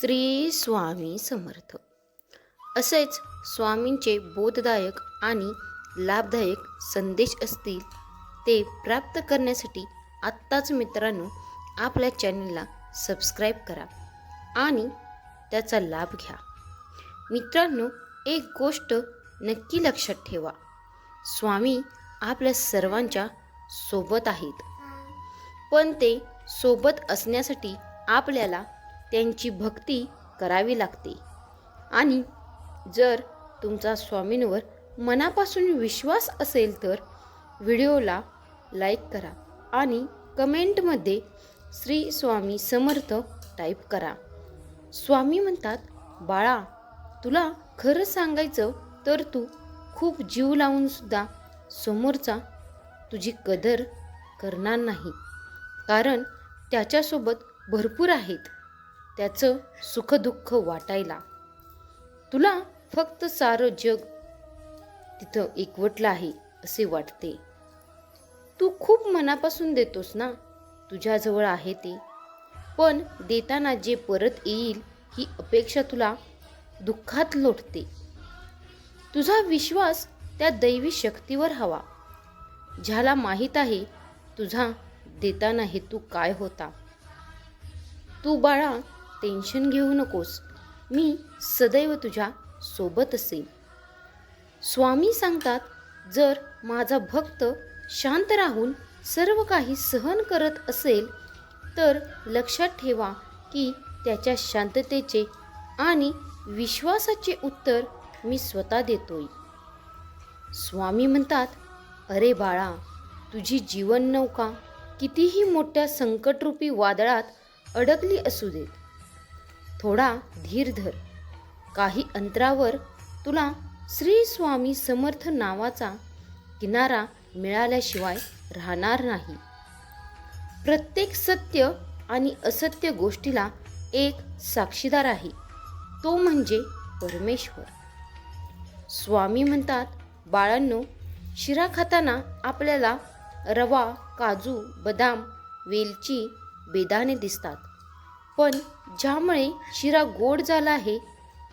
श्री स्वामी समर्थ. असेच स्वामींचे बोधदायक आणि लाभदायक संदेश असतील ते प्राप्त करण्यासाठी आत्ताच मित्रांनो आपल्या चॅनलला सबस्क्राईब करा आणि त्याचा लाभ घ्या. मित्रांनो एक गोष्ट नक्की लक्षात ठेवा. स्वामी आपल्या सर्वांच्या सोबत आहेत. पण ते सोबत असण्यासाठी आपल्याला त्यांची भक्ती करावी लागते. आणि जर तुमचा स्वामींवर मनापासून विश्वास असेल तर व्हिडिओला लाईक करा आणि कमेंटमध्ये श्री स्वामी समर्थ टाईप करा. स्वामी म्हणतात बाळा तुला खरं सांगायचं तर तू खूप जीव लावूनसुद्धा समोरचा तुझी कदर करणार नाही. कारण त्याच्यासोबत भरपूर आहेत. त्याचं सुखदुःख वाटायला. तुला फक्त सारं जग तिथं एकवटलं आहे असे वाटते. तू खूप मनापासून देतोस ना? तुझ्याजवळ आहे ते. पण देताना जे परत येईल ही अपेक्षा तुला दुःखात लोटते. तुझा विश्वास त्या दैवी शक्तीवर हवा. ज्याला माहीत आहे तुझा देताना हेतू काय होता? तू बाळा टेन्शन घेऊ नकोस. मी सदैव तुझ्या सोबत असेन. स्वामी सांगतात जर माझा भक्त शांत राहून सर्व काही सहन करत असेल तर लक्षात ठेवा की त्याच्या शांततेचे आणि विश्वासाचे उत्तर मी स्वतः देतोय. स्वामी म्हणतात अरे बाळा तुझी जीवन नौका कितीही मोठ्या संकटरूपी वादळात अडकली असू देत. थोडा धीर धर. काही अंतरावर तुला श्री स्वामी समर्थ नावाचा किनारा मिळाल्याशिवाय राहणार नाही. प्रत्येक सत्य आणि असत्य गोष्टीला एक साक्षीदार आहे. तो म्हणजे परमेश्वर. स्वामी म्हणतात बाळांनो शिरा खाताना आपल्याला रवा काजू बदाम वेलची बेदाणे दिसतात. पण ज्यामुळे शिरा गोड झाला आहे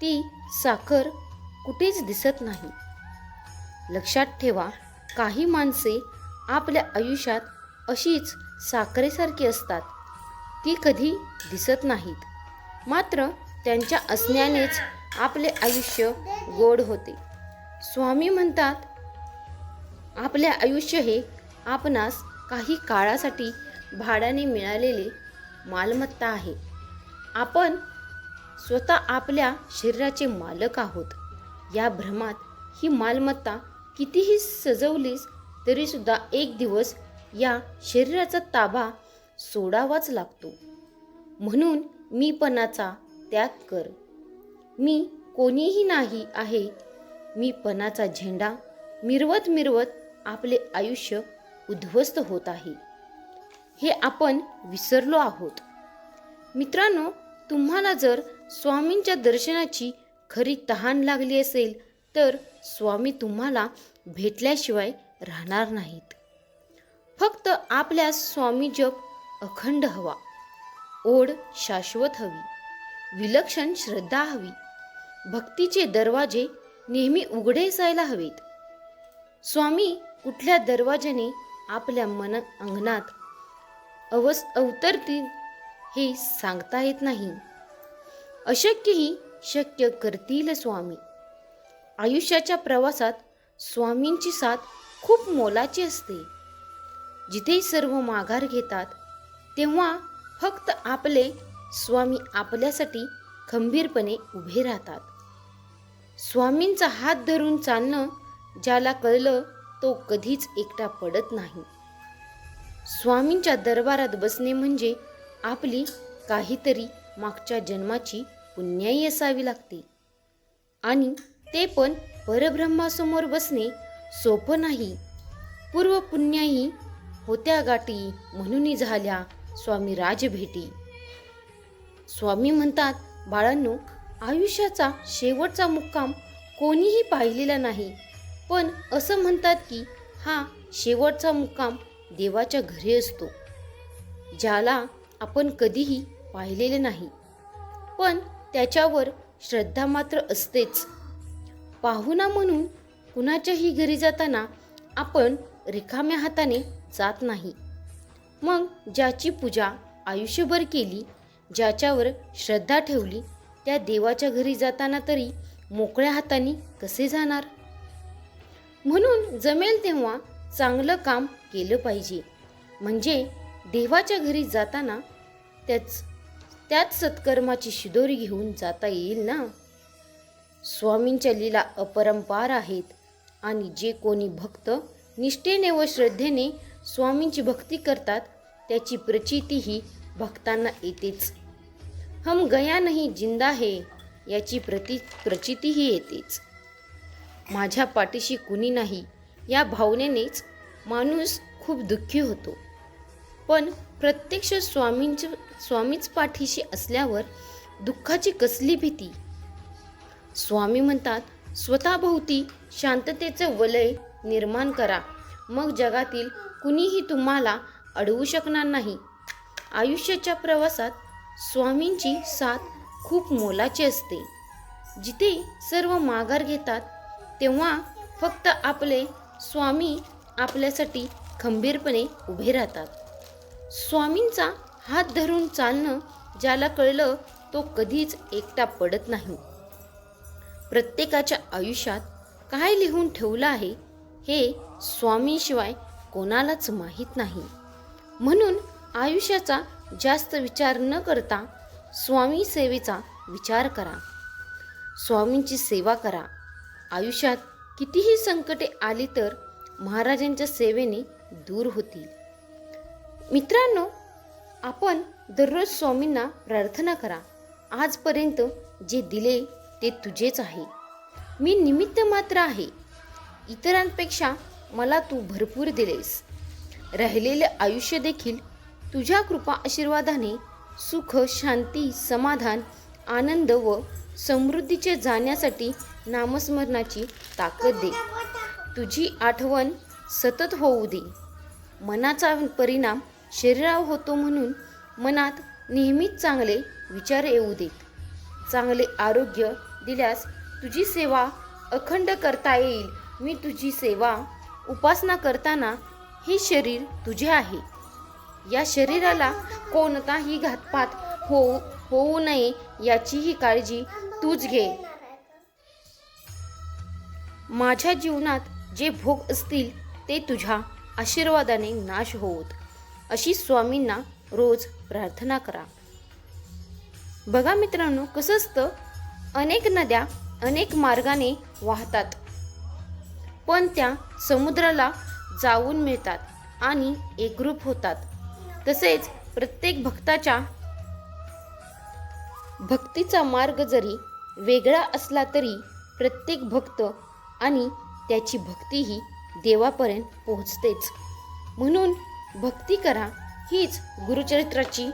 ती साखर कुठेच दिसत नाही. लक्षात ठेवा काही माणसे आपल्या आयुष्यात अशीच साखरेसारखी असतात. ती कधी दिसत नाहीत. मात्र त्यांच्या असण्यानेच आपले आयुष्य गोड होते. स्वामी म्हणतात आपले आयुष्य हे आपणास काही काळासाठी भाड्याने मिळालेले मालमत्ता आहे. आपण स्वतः आपल्या शरीराचे मालक आहोत. या भ्रमात ही मालमत्ता कितीही सजवलीस तरीसुद्धा एक दिवस या शरीराचा ताबा सोडावाच लागतो. म्हणून मीपणाचा त्याग कर. मी कोणीही नाही आहे. मी पणाचा झेंडा मिरवत मिरवत आपले आयुष्य उद्ध्वस्त होत आहे. हे आपण विसरलो आहोत. मित्रांनो तुम्हाला जर स्वामींच्या दर्शनाची खरी तहान लागली असेल तर स्वामी तुम्हाला भेटल्याशिवाय राहणार नाहीत. फक्त आपल्या स्वामी जप अखंड हवा. ओढ शाश्वत हवी. विलक्षण श्रद्धा हवी. भक्तीचे दरवाजे नेहमी उघडे असायला हवेत. स्वामी कुठल्या दरवाजाने आपल्या मन अंगणात अवस अवतरतील हे सांगता येत नाही. अशक्यही शक्य करतील स्वामी. आयुष्याच्या प्रवासात स्वामींची साथ खूप मोलाची असते. जिथे सर्व माघार घेतात तेव्हा फक्त आपले स्वामी आपल्यासाठी खंबीरपणे उभे राहतात. स्वामींचा हात धरून चालणं ज्याला कळलं तो कधीच एकटा पडत नाही. स्वामींच्या दरबारात बसणे म्हणजे आपली काहीतरी मागच्या जन्माची पुण्याई असावी लागते. आणि ते पण परब्रह्मासमोर बसणे सोपं नाही. पूर्व पुण्याही होत्या गाठी म्हणून झाल्या स्वामी राजभेटी. स्वामी म्हणतात बाळांनो आयुष्याचा शेवटचा मुक्काम कोणीही पाहिलेला नाही. पण असं म्हणतात की हा शेवटचा मुक्काम देवाच्या घरी असतो. ज्याला आपण कधीही पाहिलेले नाही. पण त्याच्यावर श्रद्धा मात्र असतेच. पाहुणा म्हणून कुणाच्याही घरी जाताना आपण रिकाम्या हाताने जात नाही. मग ज्याची पूजा आयुष्यभर केली ज्याच्यावर श्रद्धा ठेवली त्या देवाच्या घरी जाताना तरी मोकळ्या हाताने कसे जाणार? म्हणून जमेल तेव्हा चांगलं काम केलं पाहिजे. म्हणजे देवाच्या घरी जाताना त्याच त्याच सत्कर्माची शिदोरी घेऊन जाता येईल ना? स्वामींच्या लीला अपरंपार आहेत आणि जे कोणी भक्त निष्ठेने व श्रद्धेने स्वामींची भक्ती करतात त्याची प्रचितीही भक्तांना येतेच. हम गया नाही जिंदा है याची प्रति प्रचितीही येतेच. माझ्या पाठीशी कुणी नाही या भावनेनेच माणूस खूप दुःखी होतो. पण प्रत्यक्ष स्वामींच स्वामीच पाठीशी असल्यावर दुःखाची कसली भीती? स्वामी म्हणतात स्वतःभोवती शांततेचं वलय निर्माण करा. मग जगातील कुणीही तुम्हाला अडवू शकणार नाही. आयुष्याच्या प्रवासात स्वामींची साथ खूप मोलाची असते. जिथे सर्व माघार घेतात तेव्हा फक्त आपले स्वामी आपल्यासाठी खंबीरपणे उभे राहतात. स्वामींचा हात धरून चालणं ज्याला कळलं तो कधीच एकटा पडत नाही. प्रत्येकाच्या आयुष्यात काय लिहून ठेवलं आहे हे स्वामीशिवाय कोणालाच माहीत नाही. म्हणून आयुष्याचा जास्त विचार न करता स्वामी सेवेचा विचार करा. स्वामींची सेवा करा. आयुष्यात कितीही संकटे आली तर महाराजांच्या सेवेने दूर होतील. मित्रांनो आपण दररोज स्वामींना प्रार्थना करा. आजपर्यंत जे दिले ते तुझेच आहे. मी निमित्त मात्र आहे. इतरांपेक्षा मला तू भरपूर दिलेस. राहिलेले आयुष्य देखील तुझ्या कृपा आशीर्वादाने सुख शांती समाधान आनंद व समृद्धीचे जाण्यासाठी नामस्मरणाची ताकद दे. तुझी आठवण सतत होऊ दे. मनाचा परिणाम शरीराव होतो म्हणून मनात नेहमीच चांगले विचार येऊ देत. चांगले आरोग्य दिल्यास तुझी सेवा अखंड करता येईल. मी तुझी सेवा उपासना करताना हे शरीर तुझे आहे. या शरीराला कोणताही घातपात होऊ होऊ नये याचीही काळजी तूच घे. माझ्या जीवनात जे भोग असतील ते तुझ्या आशीर्वादाने नाश होत. अशी स्वामींना रोज प्रार्थना करा. बघा मित्रांनो कसं असतं? अनेक नद्या अनेक मार्गाने वाहतात. पण त्या समुद्राला जाऊन मिळतात आणि एकरूप होतात. तसेच प्रत्येक भक्ताच्या भक्तीचा मार्ग जरी वेगळा असला तरी प्रत्येक भक्त आणि त्याची भक्तीही देवापर्यंत पोहोचतेच. म्हणून भक्ती करा हीच गुरुचरित्राची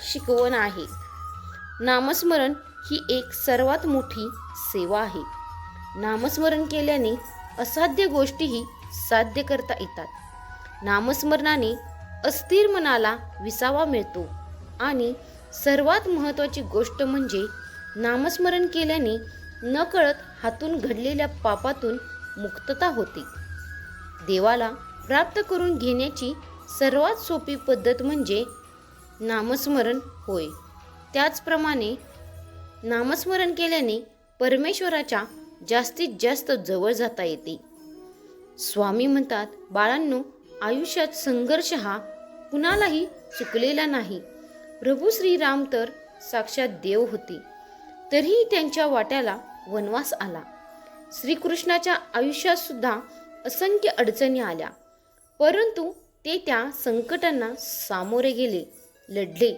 शिकवण आहे. नामस्मरण ही एक सर्वात मोठी सेवा आहे. नामस्मरण केल्याने असाध्य गोष्टीही साध्य करता येतात. नामस्मरणाने अस्थिर मनाला विसावा मिळतो आणि सर्वात महत्त्वाची गोष्ट म्हणजे नामस्मरण केल्याने नकळत हातून घडलेल्या पापातून मुक्तता होते. देवाला प्राप्त करून घेण्याची सर्वात सोपी पद्धत म्हणजे नामस्मरण होय. त्याचप्रमाणे नामस्मरण केल्याने परमेश्वराच्या जास्तीत जास्त जवळ जाता येते. स्वामी म्हणतात बाळांनो आयुष्यात संघर्ष हा कुणालाही चुकलेला नाही. प्रभू श्रीराम तर साक्षात देव होते. तरीही त्यांच्या वाट्याला वनवास आला. श्रीकृष्णाच्या आयुष्यात सुद्धा असंख्य अडचणी आल्या. परंतु ते त्या संकटांना सामोरे गेले लढले.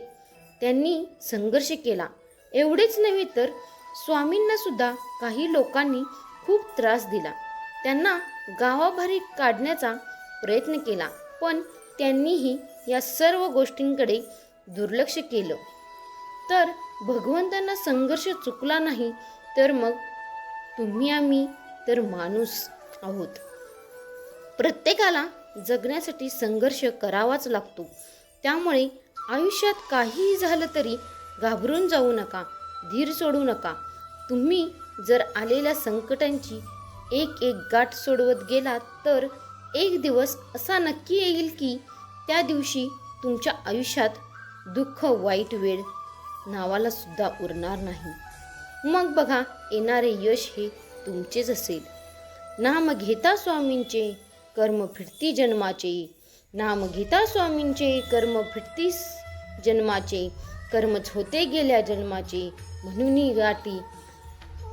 त्यांनी संघर्ष केला. एवढेच नव्हे तर स्वामींना सुद्धा काही लोकांनी खूप त्रास दिला. त्यांना गावाबाहेर काढण्याचा प्रयत्न केला पण त्यांनीही या सर्व गोष्टींकडे दुर्लक्ष केलं. तर भगवंतांना संघर्ष चुकला नाही तर मग तुम्ही आम्ही तर माणूस आहोत. प्रत्येकाला जगण्यासाठी संघर्ष करावाच लागतो. त्यामुळे आयुष्यात काहीही झालं तरी घाबरून जाऊ नका धीर सोडू नका. तुम्ही जर आलेल्या संकटांची एक एक गाठ सोडवत गेलात तर एक दिवस असा नक्की येईल की त्या दिवशी तुमच्या आयुष्यात दुःख वाईट वेळ नावाला सुद्धा उरणार नाही. मग बघा येणारे यश हे तुमचेच असेल. नाम घेता स्वामींचे कर्म फिरती जन्माचे. नाम स्वामींचे कर्म फिरती जन्माचे. कर्मच होते गेल्या जन्माचे. म्हणून गाठी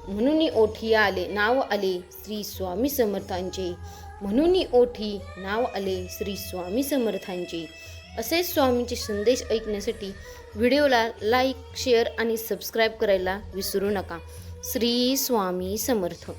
म्हणून ओठी आले नाव आले श्री स्वामी समर्थांचे. म्हणून ओठी नाव आले श्री स्वामी समर्थांचे. असे स्वामींचे संदेश ऐकण्यासाठी व्हिडिओला लाईक शेअर आणि सबस्क्राईब करायला विसरू नका. श्री स्वामी समर्थ.